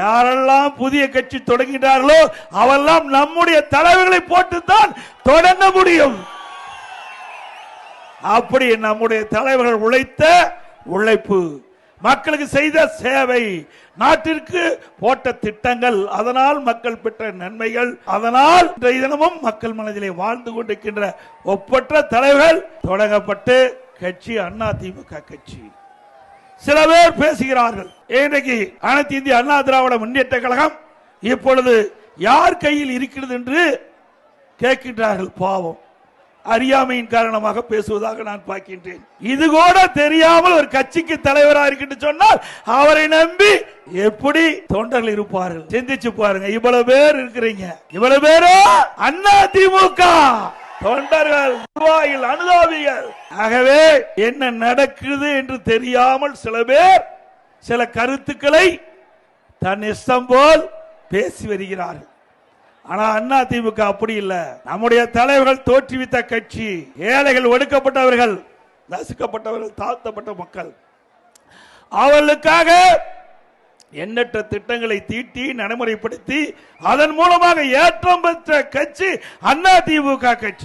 யாரெல்லாம் புதிய கட்சி தொடங்கினார்களோ அவெல்லாம் நம்முடைய தலைவர்களை போட்டுத்தான் தொடங்க முடியும். அப்படி நம்முடைய தலைவர்கள் உழைத்த உழைப்பு மக்களுக்கு செய்த சேவை நாட்டிற்கு போட்ட திட்டங்கள் அதனால் மக்கள் பெற்ற நன்மைகள் அதனால் இன்றைய தினமும் மக்கள் மனதிலே வாழ்ந்து கொண்டிருக்கின்ற ஒப்பற்ற தலைவர்கள் தொடங்கப்பட்டு கட்சி அண்ணா திமுக கட்சி. சில பேர் பேசுகிறார்கள் இன்றைக்கு அனைத்து இந்திய அண்ணா திராவிட முன்னேற்ற கழகம் இப்பொழுது யார் கையில் இருக்கிறது என்று கேட்கின்றார்கள் பாவம். அறியாமையின் காரணமாக பேசுவதாக நான் பார்க்கின்றேன். இது கூட தெரியாமல் ஒரு கட்சிக்கு தலைவராக இருக்கு சொன்னால் அவரை நம்பி எப்படி தொண்டர்கள் இருப்பார்கள்? சிந்திச்சு பாருங்க. இவ்வளவு பேர் இருக்கிறீங்க. இவ்வளவு பேரோ? அண்ணா திமுக! தொண்டர்கள் நிர்வாகிகள் அனுதாபிகள். ஆகவே என்ன நடக்குது என்று தெரியாமல் சில பேர் சில கருத்துக்களை தன் இஷ்டம் போல் பேசி வருகிறார்கள். ஆனா அண்ணா திமுக அப்படி இல்லை. நம்முடைய தலைவர்கள் தோற்றுவித்த கட்சி ஏழைகள் ஒடுக்கப்பட்டவர்கள் நசுக்கப்பட்டவர்கள் தாழ்த்தப்பட்ட மக்கள். அவர்களுக்காக எண்ணற்ற திட்டங்களை தீட்டி நடைமுறைப்படுத்தி அதன் மூலமாக ஏற்றம் பெற்ற கட்சி அண்ணா திமுக கட்சி.